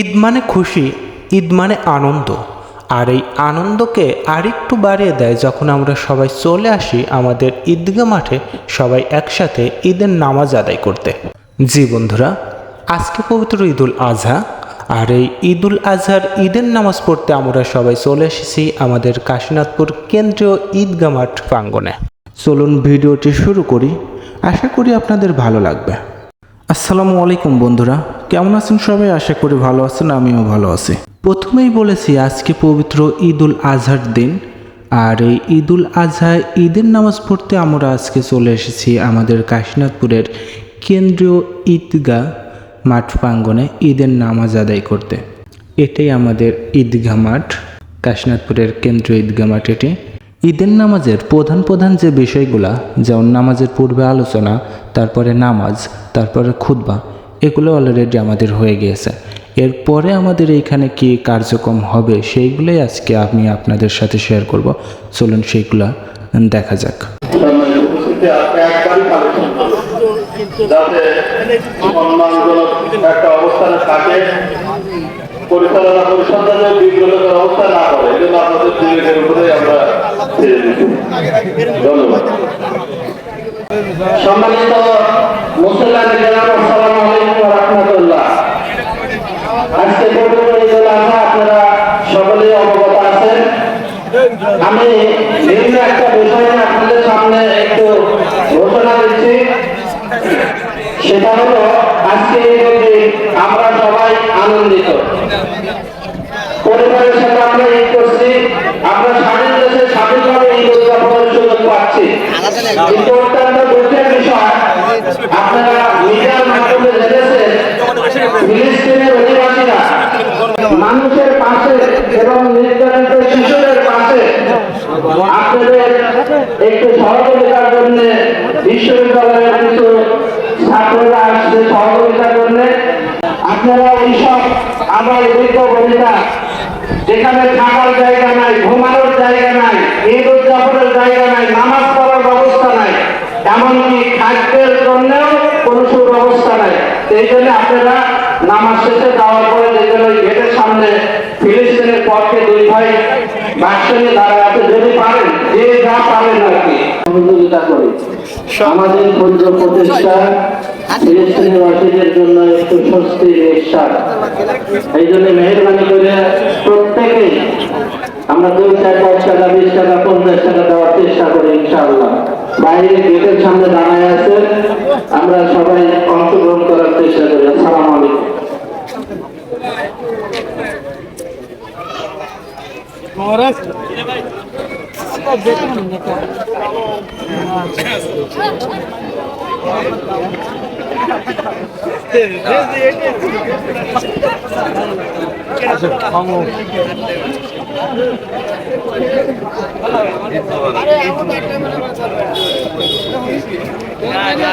ঈদ মানে খুশি, ঈদ মানে আনন্দ। আর এই আনন্দকে আরেকটু বাড়িয়ে দেয় যখন আমরা সবাই চলে আসি আমাদের ঈদগা মাঠে সবাই একসাথে ঈদের নামাজ আদায় করতে। জি বন্ধুরা, আজকে পবিত্র ঈদুল আজহা। আর এই ঈদুল আজহার ঈদের নামাজ পড়তে আমরা সবাই চলে এসেছি আমাদের কাশীনাথপুর কেন্দ্রীয় ঈদগা মাঠ প্রাঙ্গণে। চলুন ভিডিওটি শুরু করি। আশা করি আপনাদের ভালো লাগবে। আসসালামু আলাইকুম বন্ধুরা কেমন আছেন সবাই? আশা করি ভালো আছেন, আমিও ভালো আছি। প্রথমেই বলেছি, আজকে পবিত্র ঈদুল আজহার দিন। আর এই ঈদুল আজহায় ঈদের নামাজ পড়তে আমরা আজকে চলে এসেছি আমাদের কাশীনাথপুরের কেন্দ্রীয় ঈদগাহ মাঠ প্রাঙ্গনে ঈদের নামাজ আদায় করতে। এটাই আমাদের ঈদগাহ মাঠ, কাশীনাথপুরের কেন্দ্রীয় ঈদগাহ মাঠ এটি। ঈদের নামাজের প্রধান প্রধান যে বিষয়গুলা, যেমন নামাজের পূর্বে আলোচনা, তারপরে নামাজ, তারপরে খুতবা এগুলো অলরেডি আমাদের হয়ে গিয়েছে। এরপরে আমাদের এইখানে কি কার্যক্রম হবে সেইগুলোই আজকে আমি আপনাদের সাথে শেয়ার করব। চলুন সেইগুলা দেখা যাক। সম্মানিত মুসলমান আসসালামু আলাইকুম রহমতুল্লাহ আজকে পবিত্র ঈদুল আজহা আপনারা সকলেই অবগত আছেন আমি নিম্ন একটা বিষয় আপনাদের সামনে একটু ঘোষণা দিচ্ছি। সেটা হলো, আজকে আমরা সবাই আনন্দিত। পরিবারের সাথে আমরা ঈদ করছি। আমরা স্বাধীন দেশে স্বাধীনভাবে ঈদ উদযাপনের সুযোগ পাচ্ছি। কিন্তু অত্যন্ত দুঃখের বিষয়, আপনারা মিডিয়ার মাধ্যমে ফিলিস্তিনের অধিবাসীরা মানুষের পাশে এবং নির্যাতিত শিশুদের পাশে আপনাদের একটু সহযোগিতার জন্য বিশ্ববিদ্যালয়ের কিছু ছাত্ররা আসছে সহযোগিতার জন্য আপনারা এইসব আমার বৃদ্ধ বনিতা যেখানে থাকার জায়গা নাই ঘুমানোর জায়গা নাই ঈদ উদযাপনের জায়গা নাই নামাজ পড়ার ব্যবস্থা নাই এমনকি খাদ্যের জন্যও কোনো সুব্যবস্থা নাই। সেই জন্য আপনারা নামাজ শেষে যাওয়ার পরে দেখবেন ওই গেটের সামনে ফিলিস্তিনের পক্ষে দুই ভাই বাক্স নিয়ে দাঁড়ায় আছে যদি পারেন যে যা পারেন আর কি। সহযোগিতা করি আমাদের ক্ষুদ্র প্রতিষ্ঠা ফিলিস্তিনি বাসীদের জন্য একটু স্বস্তির নিঃশ্বাস এই জন্য মেহরবানি করে প্রত্যেকেই আমরা দুই চার দশ টাকা বিশ টাকা পঞ্চাশ টাকা দেওয়ার চেষ্টা করি ইনশাআল্লাহ বাইরে গেটের সামনে দাঁড়ায় আছে আমরা সবাই অংশগ্রহণ করার চেষ্টা করি আসসালামু আলাইকুম না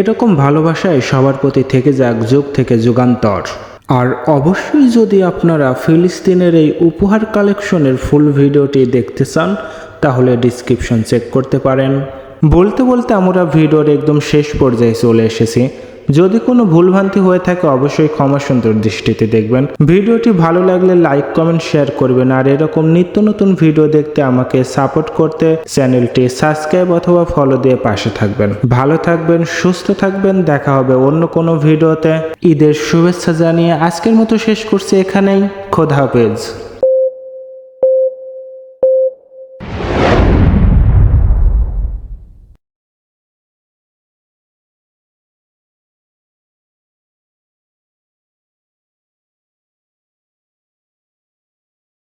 এরকম ভালোবাসায় সবার প্রতি থেকে যাক যুগ থেকে যুগান্তর। আর অবশ্যই যদি আপনারা ফিলিস্তিনের এই উপহার কালেকশনের ফুল ভিডিওটি দেখতে চান, তাহলে ডিসক্রিপশন চেক করতে পারেন। বলতে বলতে আমরা ভিডিওর একদম শেষ পর্যায়ে চলে এসেছি। যদি কোনো ভুলভ্রান্তি হয়ে থাকে অবশ্যই ক্ষমা সুন্দর দৃষ্টিতে দেখবেন। ভিডিওটি ভালো লাগলে লাইক, কমেন্ট, শেয়ার করবেন। আর এরকম নিত্য নতুন ভিডিও দেখতে আমাকে সাপোর্ট করতে চ্যানেলটি সাবস্ক্রাইব অথবা ফলো দিয়ে পাশে থাকবেন। ভালো থাকবেন, সুস্থ থাকবেন। দেখা হবে অন্য কোনো ভিডিওতে। ঈদের শুভেচ্ছা জানিয়ে আজকের মতো শেষ করছি এখানেই। খোদা হাফেজ।